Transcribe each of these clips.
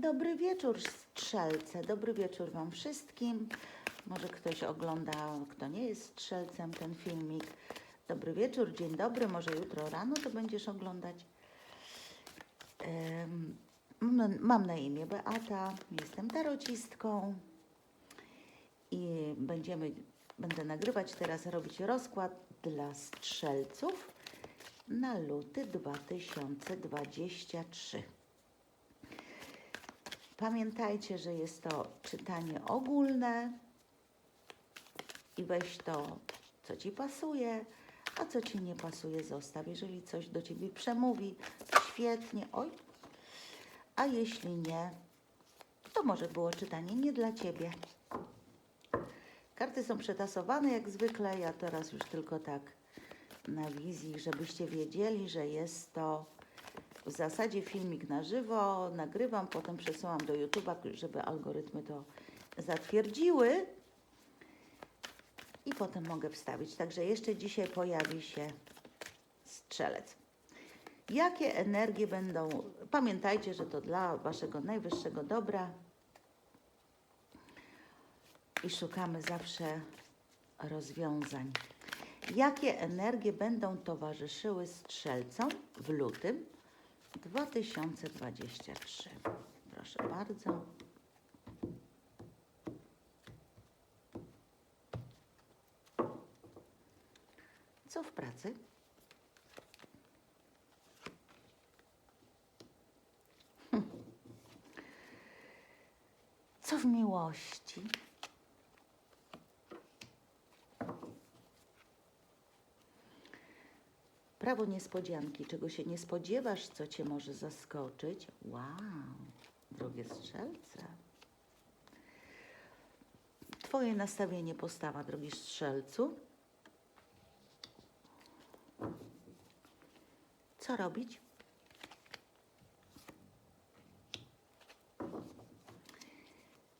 Dobry wieczór, strzelce. Dobry wieczór Wam wszystkim. Może ktoś ogląda, kto nie jest strzelcem, ten filmik. Dobry wieczór, dzień dobry. Może jutro rano to będziesz oglądać. Na, mam na imię Beata, jestem tarocistką i będziemy, będę nagrywać teraz, robić rozkład dla strzelców na luty 2023. Pamiętajcie, że jest to czytanie ogólne i weź to, co Ci pasuje, a co Ci nie pasuje, zostaw. Jeżeli coś do Ciebie przemówi, świetnie, oj, a jeśli nie, to może było czytanie nie dla Ciebie. Karty są przetasowane jak zwykle, ja teraz już tylko tak na wizji, żebyście wiedzieli, że jest to w zasadzie filmik na żywo, nagrywam, potem przesyłam do YouTube'a, żeby algorytmy to zatwierdziły i potem mogę wstawić. Także jeszcze dzisiaj pojawi się strzelec. Jakie energie będą? Pamiętajcie, że to dla Waszego najwyższego dobra i szukamy zawsze rozwiązań. Jakie energie będą towarzyszyły strzelcom w lutym 2023? Proszę bardzo. Co w pracy? Co w miłości? Prawo niespodzianki, czego się nie spodziewasz, co cię może zaskoczyć. Wow, drogie strzelce. Twoje nastawienie, postawa, drogi strzelcu. Co robić?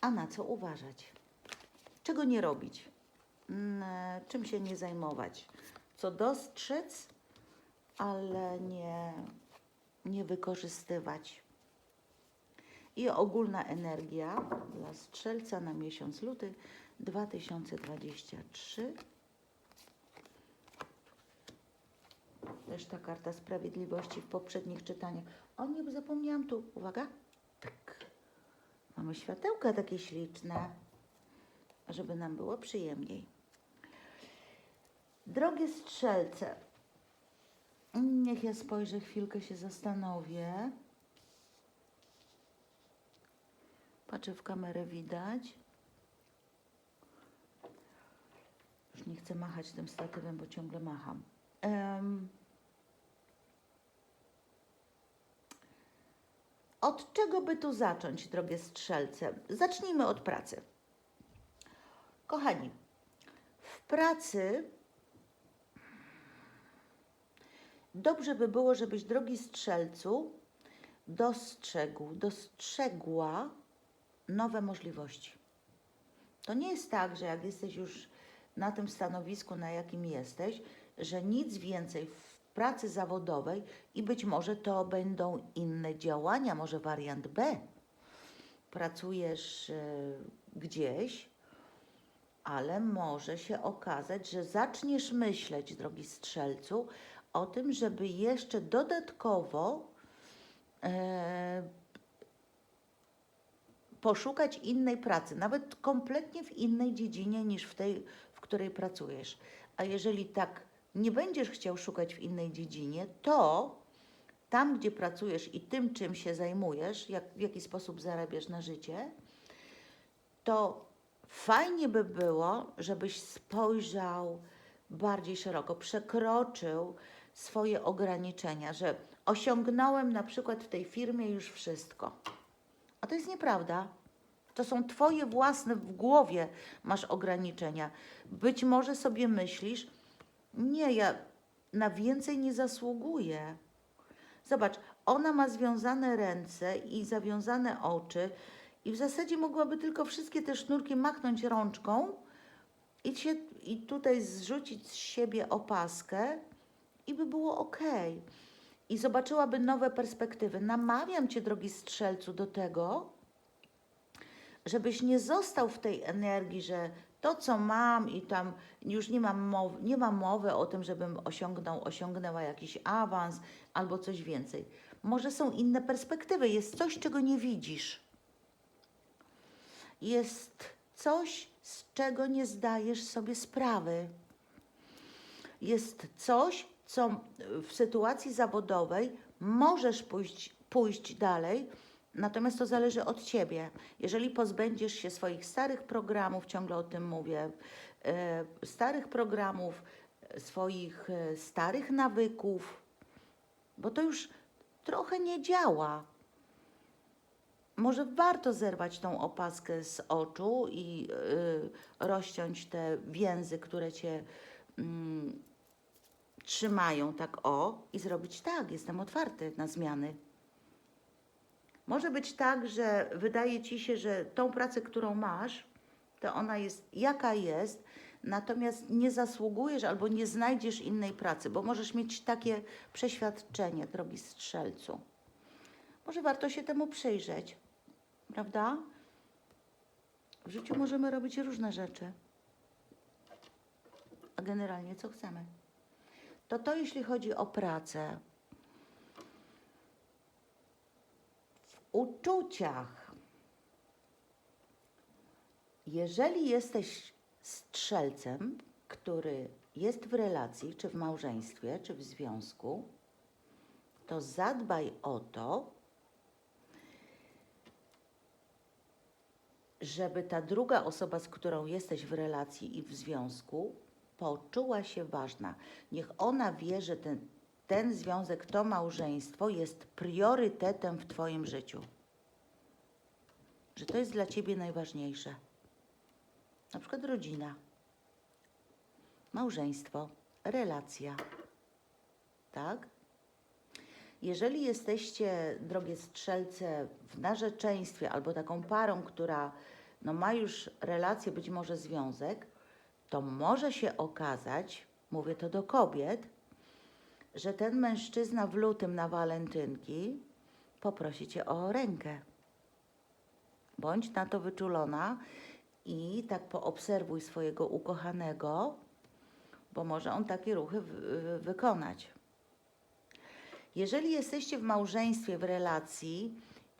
A na co uważać? Czego nie robić? Mm, Czym się nie zajmować? Co dostrzec, ale nie, nie wykorzystywać. I ogólna energia dla strzelca na miesiąc luty 2023. Też ta karta sprawiedliwości w poprzednich czytaniach. O nie, zapomniałam tu. Uwaga. Tak. Mamy światełka takie śliczne, żeby nam było przyjemniej. Drogie strzelce, niech ja spojrzę, chwilkę się zastanowię. Patrzę w kamerę, widać. Już nie chcę machać tym statywem, bo ciągle macham. Em, Od czego by tu zacząć, drogie strzelce? Zacznijmy od pracy. Kochani, w pracy dobrze by było, żebyś, drogi strzelcu, dostrzegł, dostrzegła nowe możliwości. To nie jest tak, że jak jesteś już na tym stanowisku, na jakim jesteś, że nic więcej w pracy zawodowej i być może to będą inne działania, może wariant B. Pracujesz e, gdzieś, ale może się okazać, że zaczniesz myśleć, drogi strzelcu, o tym, żeby jeszcze dodatkowo e, poszukać innej pracy, nawet kompletnie w innej dziedzinie niż w tej, w której pracujesz. A jeżeli tak nie będziesz chciał szukać w innej dziedzinie, to tam, gdzie pracujesz i tym, czym się zajmujesz, jak, w jaki sposób zarabiasz na życie, to fajnie by było, żebyś spojrzał bardziej szeroko, przekroczył swoje ograniczenia, że osiągnąłem na przykład w tej firmie już wszystko. A to jest nieprawda. To są Twoje własne w głowie masz ograniczenia. Być może sobie myślisz, nie, ja na więcej nie zasługuję. Zobacz, ona ma związane ręce i zawiązane oczy, i w zasadzie mogłaby tylko wszystkie te sznurki machnąć rączką i, się, i tutaj zrzucić z siebie opaskę, i by było ok. i zobaczyłaby nowe perspektywy. Namawiam Cię, drogi strzelcu, do tego, żebyś nie został w tej energii, że to, co mam i tam już nie mam mowy, nie ma mowy o tym, żebym osiągnął, osiągnęła jakiś awans albo coś więcej. Może są inne perspektywy, jest coś, czego nie widzisz. Jest coś, z czego nie zdajesz sobie sprawy. Jest coś, co w sytuacji zawodowej możesz pójść, pójść dalej, natomiast to zależy od ciebie. Jeżeli pozbędziesz się swoich starych programów, ciągle o tym mówię, e, starych programów, e, swoich e, starych nawyków, bo to już trochę nie działa. Może warto zerwać tą opaskę z oczu i y, rozciąć te więzy, które cię mm, trzymają tak o i zrobić tak, jestem otwarty na zmiany. Może być tak, że wydaje ci się, że tą pracę, którą masz, to ona jest jaka jest, natomiast nie zasługujesz albo nie znajdziesz innej pracy, bo możesz mieć takie przeświadczenie, drogi strzelcu. Może warto się temu przyjrzeć, prawda? W życiu możemy robić różne rzeczy, a generalnie co chcemy. To to, jeśli chodzi o pracę. W uczuciach. Jeżeli jesteś strzelcem, który jest w relacji, czy w małżeństwie, czy w związku, to zadbaj o to, żeby ta druga osoba, z którą jesteś w relacji i w związku, poczuła się ważna. Niech ona wie, że ten, ten związek, to małżeństwo jest priorytetem w Twoim życiu. Że to jest dla Ciebie najważniejsze. Na przykład rodzina, małżeństwo, relacja. Tak? Jeżeli jesteście, drogie strzelce, w narzeczeństwie albo taką parą, która no, ma już relację, być może związek, to może się okazać, mówię to do kobiet, że ten mężczyzna w lutym na walentynki poprosi cię o rękę. Bądź na to wyczulona i tak poobserwuj swojego ukochanego, bo może on takie ruchy wy- wykonać. Jeżeli jesteście w małżeństwie, w relacji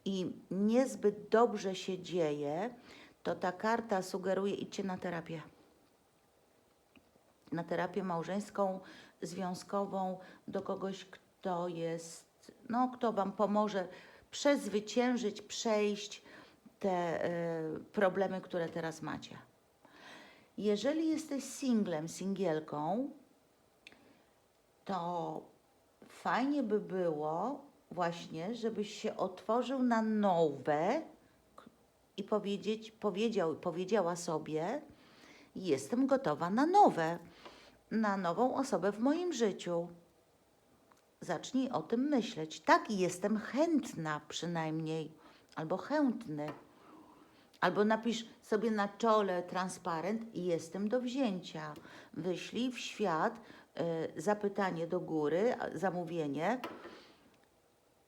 i niezbyt dobrze się dzieje, to ta karta sugeruje idźcie na terapię. Na terapię małżeńską, związkową do kogoś, kto jest, no, kto Wam pomoże przezwyciężyć, przejść te y, problemy, które teraz macie. Jeżeli jesteś singlem, singielką, to fajnie by było właśnie, żebyś się otworzył na nowe i powiedzieć, powiedział, powiedziała sobie, jestem gotowa na nowe, na nową osobę w moim życiu. Zacznij o tym myśleć. Tak, jestem chętna przynajmniej, albo chętny. Albo napisz sobie na czole transparent i jestem do wzięcia. Wyślij w świat y, zapytanie do góry, zamówienie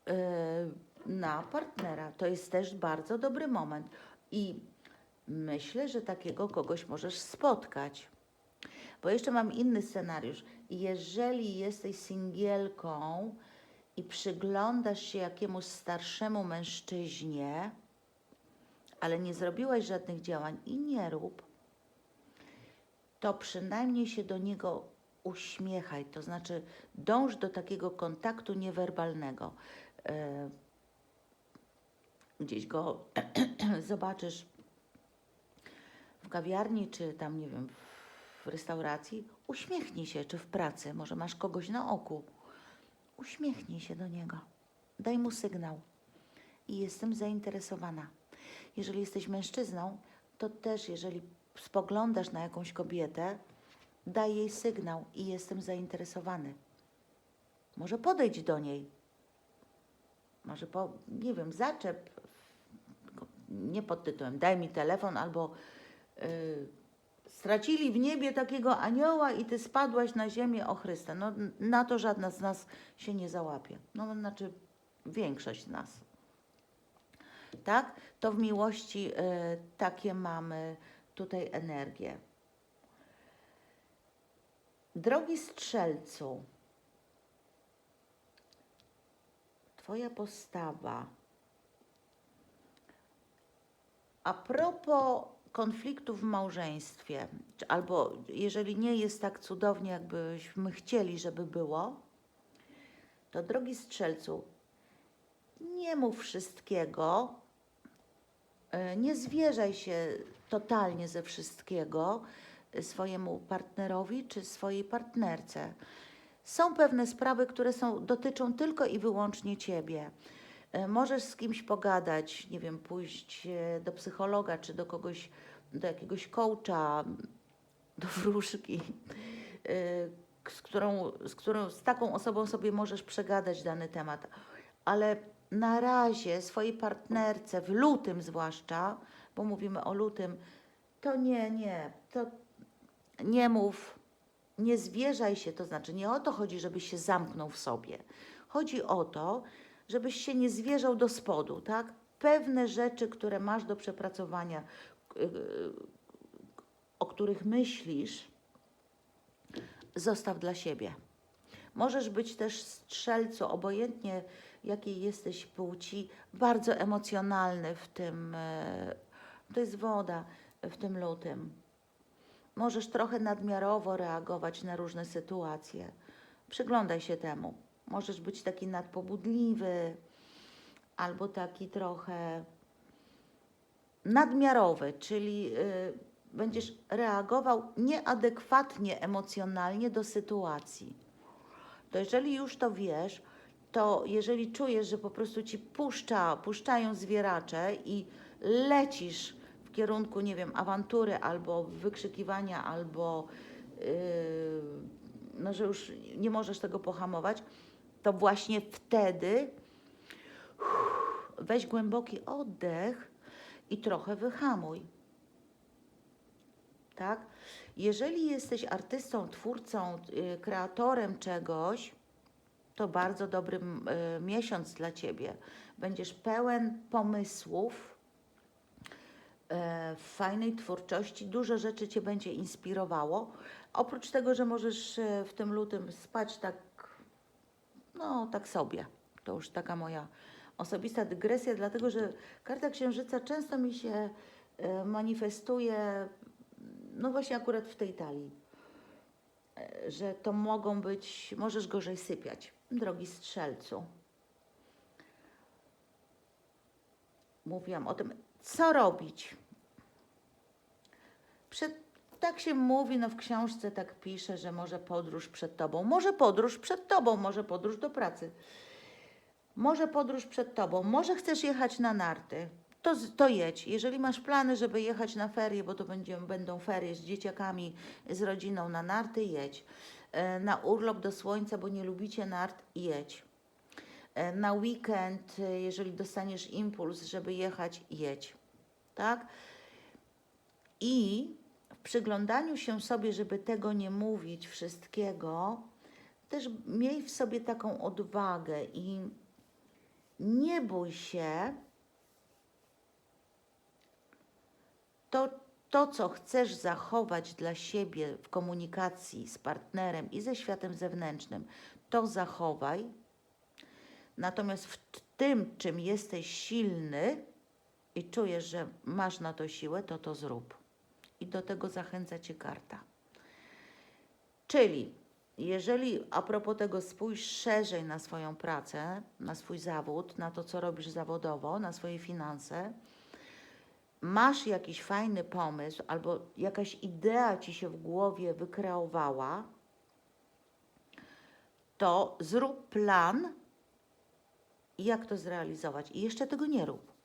y, na partnera. To jest też bardzo dobry moment. I myślę, że takiego kogoś możesz spotkać. Bo jeszcze mam inny scenariusz. Jeżeli jesteś singielką i przyglądasz się jakiemuś starszemu mężczyźnie, ale nie zrobiłaś żadnych działań i nie rób, to przynajmniej się do niego uśmiechaj, to znaczy dąż do takiego kontaktu niewerbalnego. E, Gdzieś go zobaczysz w kawiarni, czy tam, nie wiem, w restauracji, uśmiechnij się, czy w pracy, może masz kogoś na oku. Uśmiechnij się do niego, daj mu sygnał i jestem zainteresowana. Jeżeli jesteś mężczyzną, to też, jeżeli spoglądasz na jakąś kobietę, daj jej sygnał i jestem zainteresowany. Może podejdź do niej. Może po, nie wiem, zaczep, nie pod tytułem daj mi telefon albo y, stracili w niebie takiego anioła i ty spadłaś na ziemię o Chryste. No, na to żadna z nas się nie załapie. No, znaczy większość z nas. Tak? To w miłości y, takie mamy tutaj energię. Drogi strzelcu, Twoja postawa. A propos konfliktu w małżeństwie, albo jeżeli nie jest tak cudownie, jakbyśmy chcieli, żeby było, to drogi strzelcu, nie mów wszystkiego, e, nie zwierzaj się totalnie ze wszystkiego e, swojemu partnerowi czy swojej partnerce. Są pewne sprawy, które są, dotyczą tylko i wyłącznie ciebie. E, Możesz z kimś pogadać, nie wiem, pójść e, do psychologa czy do kogoś, do jakiegoś coacha, do wróżki, e, z którą, z którą, z taką osobą sobie możesz przegadać dany temat. Ale na razie swojej partnerce, w lutym zwłaszcza, bo mówimy o lutym, to nie, nie, to nie mów, nie zwierzaj się, to znaczy nie o to chodzi, żebyś się zamknął w sobie. Chodzi o to, żebyś się nie zwierzał do spodu, tak? Pewne rzeczy, które masz do przepracowania, yy, o których myślisz, zostaw dla siebie. Możesz być też strzelcu, obojętnie jakiej jesteś płci, bardzo emocjonalny w tym, e, to jest woda, w tym lutym. Możesz trochę nadmiarowo reagować na różne sytuacje. Przyglądaj się temu. Możesz być taki nadpobudliwy, albo taki trochę nadmiarowy, czyli y, będziesz reagował nieadekwatnie emocjonalnie do sytuacji. To jeżeli już to wiesz, to jeżeli czujesz, że po prostu ci puszcza, puszczają zwieracze i lecisz w kierunku, nie wiem, awantury albo wykrzykiwania, albo yy, no, że już nie możesz tego pohamować, to właśnie wtedy weź głęboki oddech i trochę wyhamuj. Tak? Jeżeli jesteś artystą, twórcą, y, kreatorem czegoś, to bardzo dobry y, miesiąc dla ciebie. Będziesz pełen pomysłów, e, fajnej twórczości, dużo rzeczy cię będzie inspirowało. Oprócz tego, że możesz e, w tym lutym spać tak, no tak sobie. To już taka moja osobista dygresja, dlatego że karta księżyca często mi się e, manifestuje, no właśnie akurat w tej talii, e, że to mogą być, możesz gorzej sypiać, drogi strzelcu. Mówiłam o tym, co robić. Przed, tak się mówi, no w książce tak pisze, że może podróż przed tobą. Może podróż przed tobą, może podróż do pracy. Może podróż przed tobą, może chcesz jechać na narty, to, to jedź. Jeżeli masz plany, żeby jechać na ferie, bo to będzie, będą ferie z dzieciakami, z rodziną na narty, jedź. E, Na urlop do słońca, bo nie lubicie nart, jedź. E, Na weekend, e, jeżeli dostaniesz impuls, żeby jechać, jedź. Tak? I przyglądaniu się sobie, żeby tego nie mówić wszystkiego, też miej w sobie taką odwagę i nie bój się to, to, co chcesz zachować dla siebie w komunikacji z partnerem i ze światem zewnętrznym, to zachowaj. Natomiast w tym, czym jesteś silny i czujesz, że masz na to siłę, to to zrób. I do tego zachęca cię karta. Czyli jeżeli a propos tego spójrz szerzej na swoją pracę, na swój zawód, na to, co robisz zawodowo, na swoje finanse, masz jakiś fajny pomysł albo jakaś idea ci się w głowie wykreowała, to zrób plan, jak to zrealizować. I jeszcze tego nie rób.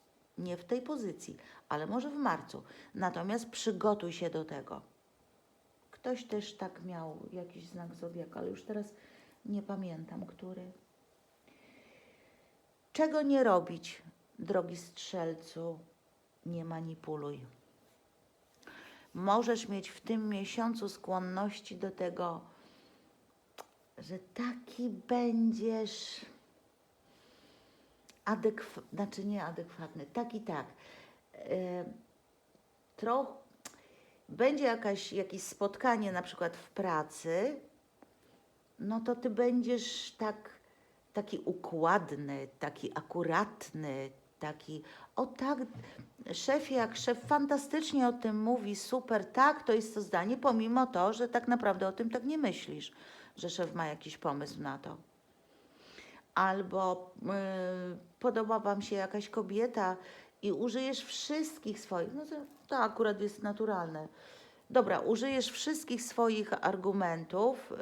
Nie w tej pozycji, ale może w marcu. Natomiast przygotuj się do tego. Ktoś też tak miał jakiś znak zodiaka, ale już teraz nie pamiętam, który. Czego nie robić, drogi strzelcu? Nie manipuluj. możesz mieć w tym miesiącu skłonności do tego, że taki będziesz adekwatny, znaczy nie adekwatny, tak i tak. E, trochę będzie jakaś, jakieś spotkanie na przykład w pracy, no to ty będziesz tak, taki układny, taki akuratny, taki, o tak, szef jak szef fantastycznie o tym mówi, super, tak, to jest to zdanie, pomimo to, że tak naprawdę o tym tak nie myślisz, że szef ma jakiś pomysł na to. Albo y, podoba Wam się jakaś kobieta i użyjesz wszystkich swoich, no to, to akurat jest naturalne. Dobra, użyjesz wszystkich swoich argumentów, y,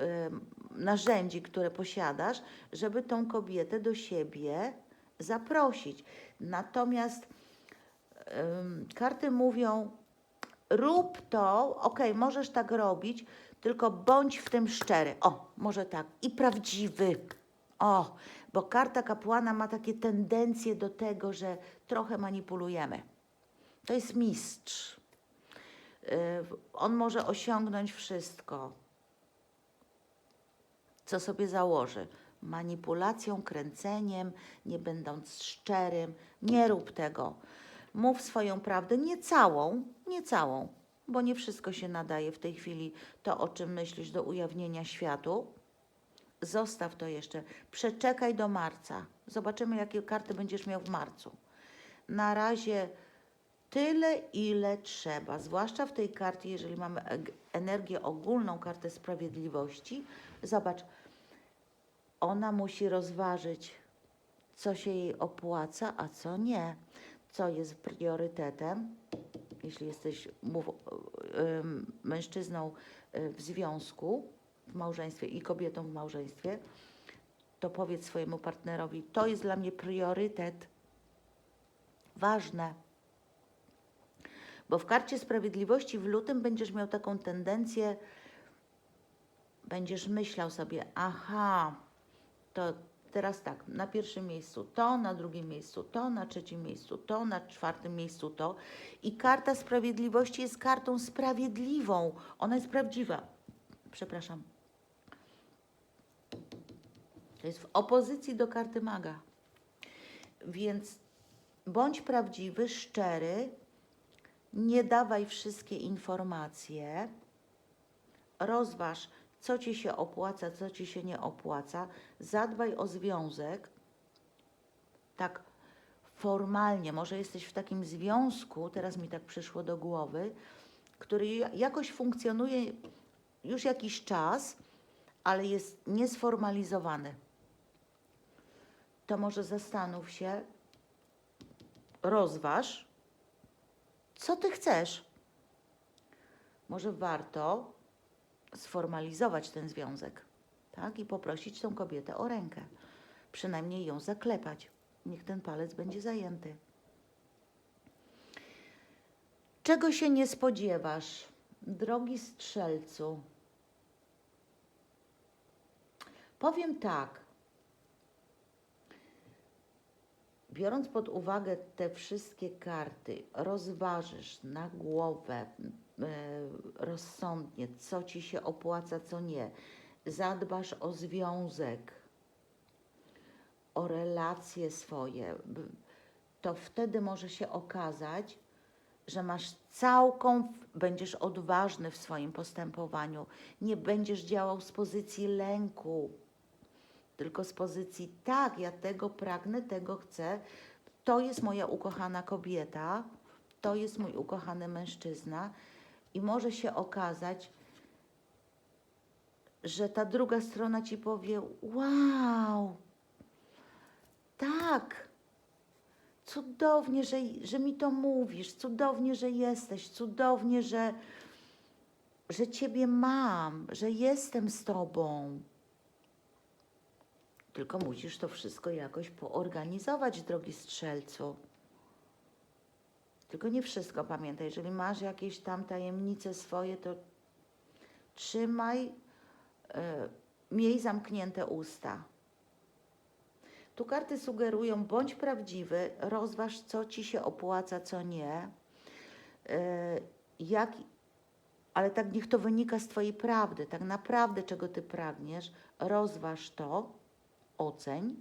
narzędzi, które posiadasz, żeby tą kobietę do siebie zaprosić. Natomiast ym, karty mówią, rób to, ok, możesz tak robić, tylko bądź w tym szczery. O, może tak. I prawdziwy. O, bo karta kapłana ma takie tendencje do tego, że trochę manipulujemy. To jest mistrz. Y, On może osiągnąć wszystko, co sobie założy. Manipulacją, kręceniem, nie będąc szczerym. Nie rób tego. Mów swoją prawdę, nie całą, nie całą, bo nie wszystko się nadaje w tej chwili to, o czym myślisz, do ujawnienia światu. Zostaw to jeszcze. Przeczekaj do marca. Zobaczymy, jakie karty będziesz miał w marcu. Na razie tyle, ile trzeba. Zwłaszcza w tej karcie, jeżeli mamy eg- energię ogólną, kartę sprawiedliwości. Zobacz, ona musi rozważyć, co się jej opłaca, a co nie. Co jest priorytetem. Jeśli jesteś mów, mężczyzną y, w związku, w małżeństwie i kobietą w małżeństwie, to powiedz swojemu partnerowi: To jest dla mnie priorytet. Ważne. Bo w karcie sprawiedliwości w lutym będziesz miał taką tendencję, będziesz myślał sobie: Aha, to teraz tak, na pierwszym miejscu to, na drugim miejscu to, na trzecim miejscu to, na czwartym miejscu to. I karta sprawiedliwości jest kartą sprawiedliwą. Ona jest prawdziwa. Przepraszam. To jest w opozycji do karty maga. Więc bądź prawdziwy, szczery, nie dawaj wszystkie informacje, rozważ, co ci się opłaca, co ci się nie opłaca, zadbaj o związek, tak formalnie, może jesteś w takim związku, teraz mi tak przyszło do głowy, który ja- jakoś funkcjonuje już jakiś czas, ale jest niesformalizowany. To może zastanów się, rozważ, co ty chcesz. Może warto sformalizować ten związek, tak? I poprosić tą kobietę o rękę. Przynajmniej ją zaklepać. Niech ten palec będzie zajęty. Czego się nie spodziewasz, drogi strzelcu? Powiem tak. Biorąc pod uwagę te wszystkie karty, rozważysz na głowę e, rozsądnie, co ci się opłaca, co nie. Zadbasz o związek, o relacje swoje. To wtedy może się okazać, że masz całką, będziesz odważny w swoim postępowaniu. Nie będziesz działał z pozycji lęku, tylko z pozycji tak, ja tego pragnę, tego chcę. To jest moja ukochana kobieta, to jest mój ukochany mężczyzna i może się okazać, że ta druga strona ci powie: Wow, tak, cudownie, że, że mi to mówisz, cudownie, że jesteś, cudownie, że, że Ciebie mam, że jestem z Tobą. Tylko musisz to wszystko jakoś poorganizować, drogi strzelcu. Tylko nie wszystko pamiętaj. Jeżeli masz jakieś tam tajemnice swoje, to trzymaj, e, miej zamknięte usta. Tu karty sugerują, bądź prawdziwy, rozważ, co ci się opłaca, co nie. E, jak ale tak niech to wynika z Twojej prawdy, tak naprawdę czego Ty pragniesz, rozważ to, oceń.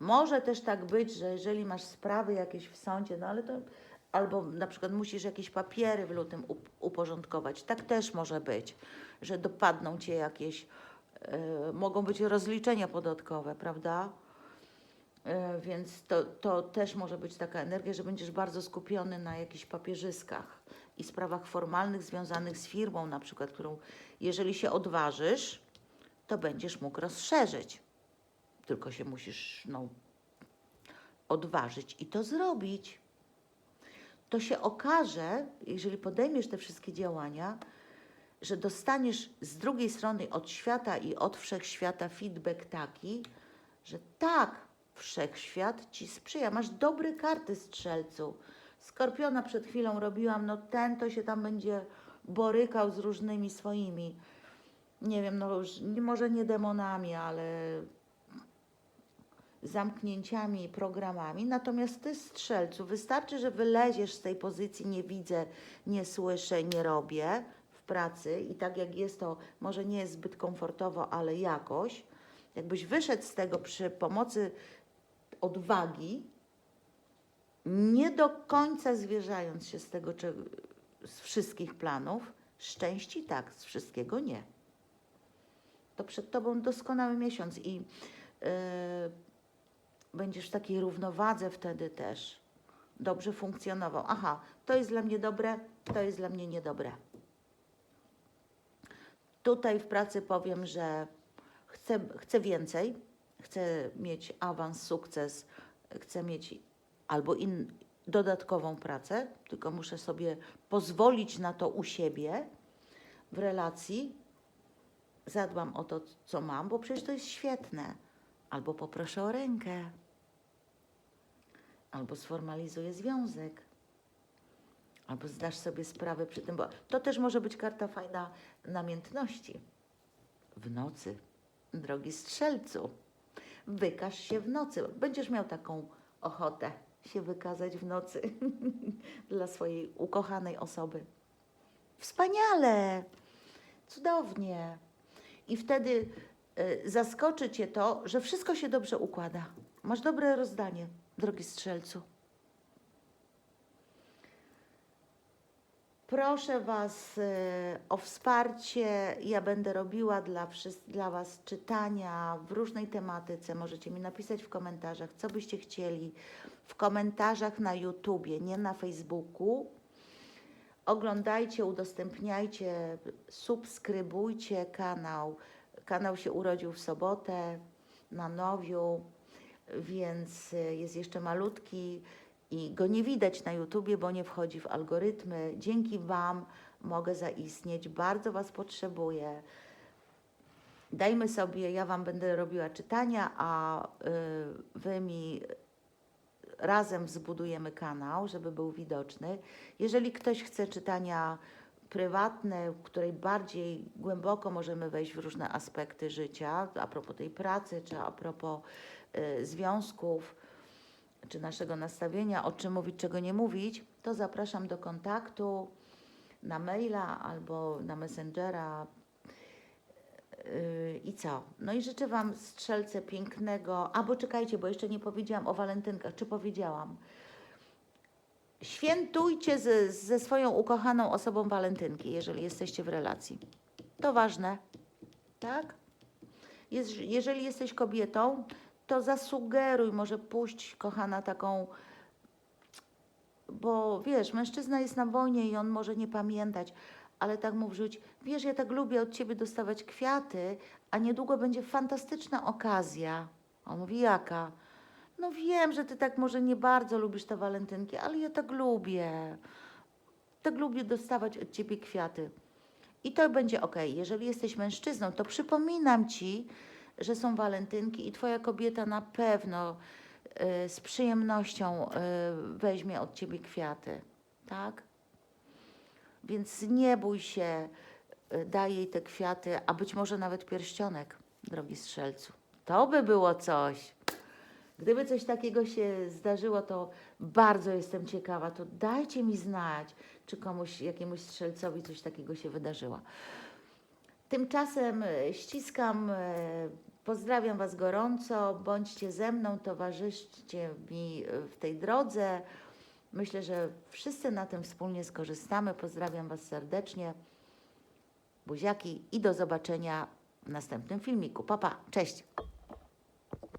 Może też tak być, że jeżeli masz sprawy jakieś w sądzie, no ale to albo na przykład musisz jakieś papiery w lutym up- uporządkować. Tak też może być, że dopadną cię jakieś, e, mogą być rozliczenia podatkowe, prawda? E, więc to, to też może być taka energia, że będziesz bardzo skupiony na jakichś papierzyskach i sprawach formalnych związanych z firmą, na przykład, którą jeżeli się odważysz, to będziesz mógł rozszerzyć. Tylko się musisz no, odważyć i to zrobić to się okaże, jeżeli podejmiesz te wszystkie działania, że dostaniesz z drugiej strony od świata i od wszechświata feedback taki, że tak, wszechświat ci sprzyja. Masz dobre karty strzelcu. Skorpiona przed chwilą robiłam, no ten to się tam będzie borykał z różnymi swoimi, nie wiem, no już, może nie demonami, ale zamknięciami i programami. Natomiast ty, strzelcu, wystarczy, że wyleziesz z tej pozycji nie widzę, nie słyszę, nie robię w pracy i tak jak jest to, może nie jest zbyt komfortowo, ale jakoś, jakbyś wyszedł z tego przy pomocy odwagi, nie do końca zwierzając się z tego, czy, z wszystkich planów, szczęści tak, z wszystkiego nie. To przed tobą doskonały miesiąc i yy, będziesz w takiej równowadze wtedy też dobrze funkcjonował. Aha, to jest dla mnie dobre, to jest dla mnie niedobre. Tutaj w pracy powiem, że chcę, chcę więcej, chcę mieć awans, sukces, chcę mieć albo in, dodatkową pracę, tylko muszę sobie pozwolić na to u siebie w relacji. Zadbam o to, co mam, bo przecież to jest świetne. Albo poproszę o rękę, albo sformalizuję związek, albo zdasz sobie sprawę przy tym, bo to też może być karta fajna namiętności. W nocy, drogi strzelcu, wykaż się w nocy. Będziesz miał taką ochotę się wykazać w nocy dla swojej ukochanej osoby. Wspaniale, cudownie. I wtedy y, zaskoczy Cię to, że wszystko się dobrze układa. Masz dobre rozdanie, drogi strzelcu. Proszę Was y, o wsparcie. Ja będę robiła dla, dla Was czytania w różnej tematyce. Możecie mi napisać w komentarzach, co byście chcieli. W komentarzach na YouTubie, nie na Facebooku. Oglądajcie, udostępniajcie, subskrybujcie kanał. Kanał się urodził w sobotę na Nowiu, więc y, jest jeszcze malutki i go nie widać na YouTubie, bo nie wchodzi w algorytmy. Dzięki Wam mogę zaistnieć. Bardzo Was potrzebuję. Dajmy sobie, ja Wam będę robiła czytania, a y, Wy mi razem zbudujemy kanał, żeby był widoczny. Jeżeli ktoś chce czytania prywatne, w której bardziej głęboko możemy wejść w różne aspekty życia, a propos tej pracy, czy a propos y, związków, czy naszego nastawienia, o czym mówić, czego nie mówić, to zapraszam do kontaktu na maila albo na Messengera. I co? No i życzę Wam strzelce pięknego. A bo czekajcie, bo jeszcze nie powiedziałam o walentynkach. Czy powiedziałam? Świętujcie ze, ze swoją ukochaną osobą walentynki, jeżeli jesteście w relacji. To ważne, tak? Jeżeli jesteś kobietą, to zasugeruj, może puść, kochana, taką. Bo wiesz, mężczyzna jest na wojnie i on może nie pamiętać, ale tak mu wrzuć, wiesz, ja tak lubię od ciebie dostawać kwiaty, a niedługo będzie fantastyczna okazja. On mówi, jaka? No wiem, że ty tak może nie bardzo lubisz te walentynki, ale ja tak lubię. Tak lubię dostawać od ciebie kwiaty. I to będzie ok. Jeżeli jesteś mężczyzną, to przypominam ci, że są walentynki i twoja kobieta na pewno y, z przyjemnością y, weźmie od ciebie kwiaty. Tak? Więc nie bój się, y, daj jej te kwiaty, a być może nawet pierścionek, drogi strzelcu. To by było coś. Gdyby coś takiego się zdarzyło, to bardzo jestem ciekawa. To dajcie mi znać, czy komuś, jakiemuś strzelcowi coś takiego się wydarzyło. Tymczasem e, ściskam, e, pozdrawiam Was gorąco, bądźcie ze mną, towarzyszcie mi e, w tej drodze. Myślę, że wszyscy na tym wspólnie skorzystamy. Pozdrawiam Was serdecznie. Buziaki i do zobaczenia w następnym filmiku. Pa, pa, cześć!